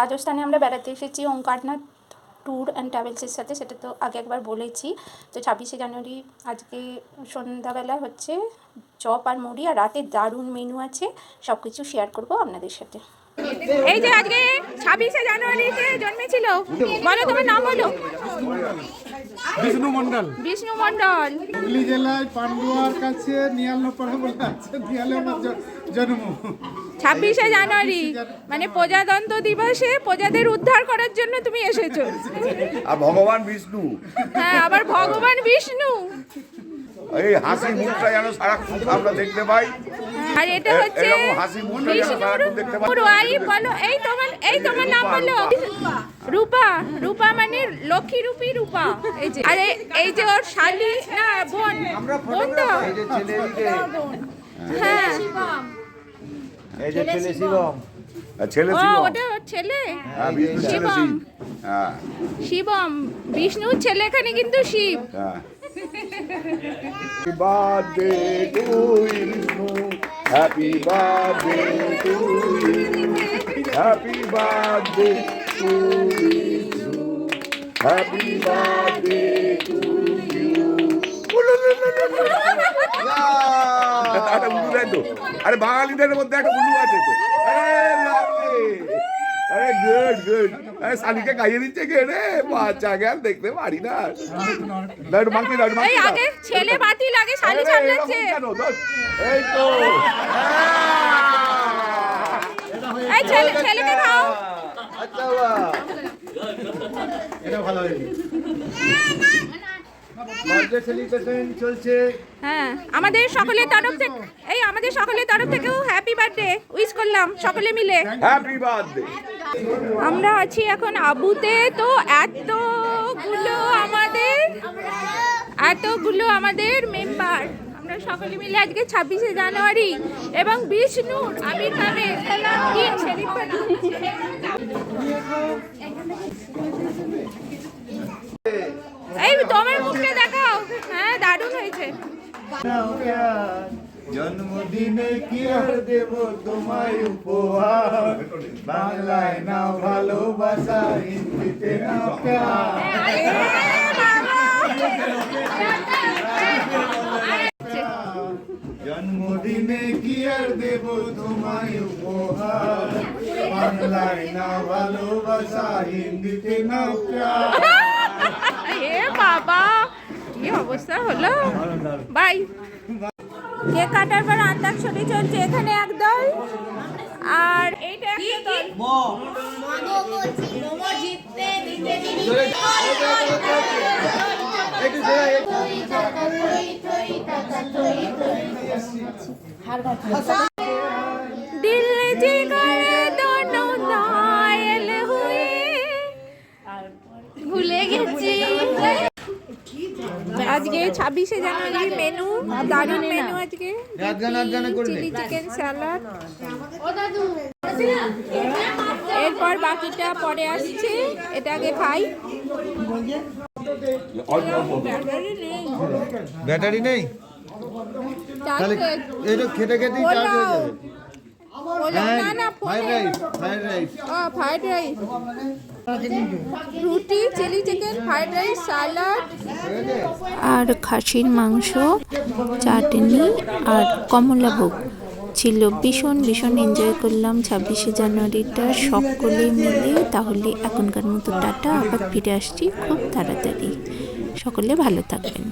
রাজস্থানে আমরা বেড়াতে এসেছি ওঙ্কারনাথ ট্যুর অ্যান্ড ট্রাভেলসের সাথে, সেটা তো আগে একবার বলেছি। তো ছাব্বিশে জানুয়ারি আজকে সন্ধ্যাবেলা হচ্ছে চপ আর মুড়ি আর রাতে দারুণ মেনু আছে সব কিছু শেয়ার করব আপনাদের সাথে। এই যে আজকে ছাব্বিশে জানুয়ারিতে জন্মেছিল, বলো তোমার নাম বলো। বিষ্ণু মন্ডল বিষ্ণু মন্ডল হুগলি জেলায় পান্ডুয়ার কাছে নিয়ালপাড়া বলে আছে নিয়ালে আমার জন্ম। ছাব্বিশে জানুয়ারি। মানে প্রজাতন্ত্র দিবসে প্রজাদের উদ্ধার করার জন্য তুমি এসেছ। আর ভগবান বিষ্ণু। হ্যাঁ আবার ভগবান বিষ্ণু। এই হাসি মুখটা যেন সারাক্ষণ আমরা দেখতে পাই। আর এটা হচ্ছে হাসি মুখটা যেন সারাক্ষণ দেখতে পাই। ওয়াইফ বলো এই তোমার এই তোমার নাম বলো। রূপা। রূপা মানে লক্ষ্মী রূপী রূপা। এই যে আরে এই যে ওর শালি না বোন বোন তো? হ্যাঁ। ছেলে ও ছিল ওটা ছেলে? হ্যাঁ। বিষ্ণু ছেলে শিবম। হ্যাঁ। শিবম বিষ্ণুর ছেলে এখানে কিন্তু শিব। হ্যাঁ। Birthday to Bishnu happy birthday to happy birthday to Bishnu happy birthday to একটা উলু দেয় আরে বাঙালিদের মধ্যে একটা উলু আছে তো। আরে গুড গুড আরে শালিকে খাইয়ে দিচ্ছে কে রে? বাচ্চা জ্ঞান দেখতে পারি না। মাখি এই মাখি আগে ছেলে বাতি লাগে শালি সামলাচ্ছে। এই তো। এই ছেলে ছেলেকে খাও। এটা ভালো হয়েছে চলছে। হ্যাঁ আমাদের সকলের তরফ থেকে এই আমাদের সকলের তরফ থেকেও হ্যাপি বার্থডে উইশ করলাম সকলে মিলে। হ্যাপি বার্থডে আমরা আছি এখন আবুতে, তো এতগুলো আমাদের এতগুলো আমাদের মেম্বার আমরা সকলে মিলে আজকে ছাব্বিশে জানুয়ারি এবং বিষ্ণুর আবির্ভাবে দিন এই তোমার মুখটা দেখাও। হ্যাঁ দারুণ হয়েছে। জন্মদিনে কি আর দেব তোমায় উপহার বাংলায় না ভালোবাসা হিন্দিতে না প্যার জন্মদিনে কি আর দেব তোমায় উপহার বাংলায় না ভালোবাসা হিন্দিতে না প্যার এ বাবা কি অবস্থা হলো বাই কেক কাটার পর আন্তাক্ষরী চলছে এখানে একদল আর এইটা একটা দল আজকে ছাব্বিশে জানুয়ারি মেনু দারুণ মেনু আজকে। চিলি চিকেন স্যালাড এরপর বাকিটা পরে আসছে এটা আগে খাই। ব্যাটারি নেই। তাহলে এটা খেতে খেতেই চার্জ হয়ে যাবে। না না ফ্রাইড রাইস। Fried rice. ও ফ্রাইড রাইস। রুটি chilli chicken fried rice salad আর খাসির মাংস চাটনি আর কমলাভোগ ছিল। ভীষণ ভীষণ এনজয় করলাম ছাব্বিশে জানুয়ারিটা। সকলে মিলে তাহলে এখনকার মতো টাটা। আবার ফিরে আসছি খুব তাড়াতাড়ি। সকলে ভালো থাকবেন।